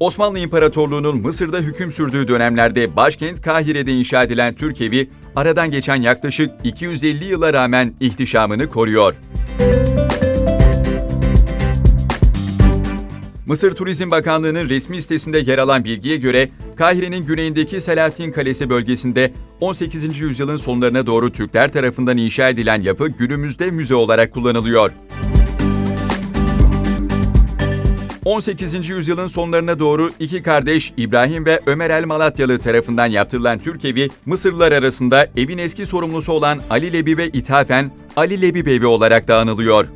Osmanlı İmparatorluğu'nun Mısır'da hüküm sürdüğü dönemlerde başkent Kahire'de inşa edilen Türk Evi, aradan geçen yaklaşık 250 yıla rağmen ihtişamını koruyor. Mısır Turizm Bakanlığı'nın resmi sitesinde yer alan bilgiye göre Kahire'nin güneyindeki Selahattin Kalesi bölgesinde 18. yüzyılın sonlarına doğru Türkler tarafından inşa edilen yapı günümüzde müze olarak kullanılıyor. 18. yüzyılın sonlarına doğru iki kardeş İbrahim ve Ömer el Malatyalı tarafından yaptırılan Türk evi, Mısırlılar arasında evin eski sorumlusu olan Ali Lebib'e ithafen Ali Lebib evi olarak da anılıyor.